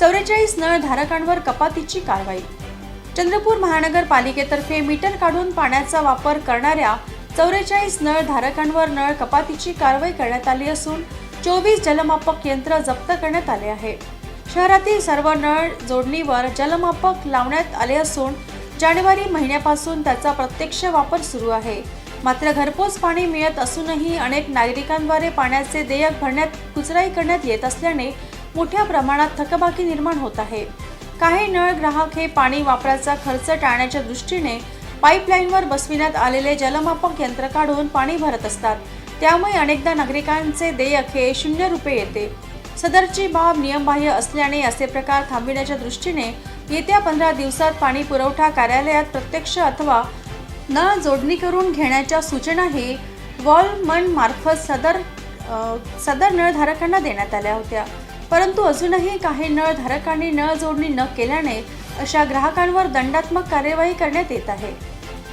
चौवेचाळीस नळ धारकांवर कपातीची कारवाई. चंद्रपूर महानगरपालिकेतर्फे मीटर काढून पाण्याचा वापर करणाऱ्या चौवेचाळीस नळ धारकांवर नळ कपातीची कारवाई करण्यात आली असून चोवीस जलमापक यंत्र जप्त करण्यात आले आहे. शहरातील सर्व नळ जोडणीवर जलमापक लावण्यात आले असून जानेवारी महिन्यापासून त्याचा प्रत्यक्ष वापर सुरू आहे. मात्र घरपोच पाणी मिळत असूनही अनेक नागरिकांद्वारे पाण्याचे देयक भरण्यात कुचराई करण्यात येत असल्याने मोठ्या प्रमाणात थकबाकी निर्माण होत आहे. काही नळ ग्राहक हे पाणी वापराचा खर्च टाळण्याच्या दृष्टीने पाईपलाईनवर बसविण्यात आलेले जलमापक यंत्र काढून पाणी भरत असतात. त्यामुळे अनेकदा नागरिकांचे देयक हे शून्य रुपये येते. सदरची बाब नियमबाह्य असल्याने असे प्रकार थांबविण्याच्या दृष्टीने येत्या पंधरा दिवसात पाणी पुरवठा कार्यालयात प्रत्यक्ष अथवा नळ जोडणी करून घेण्याच्या सूचनाही वॉलमन मार्फत सदर सदर नळधारकांना देण्यात आल्या होत्या. परंतु अजूनही काही नळधारकांनी नळ जोडणी न केल्याने अशा ग्राहकांवर दंडात्मक कार्यवाही करण्यात येत आहे.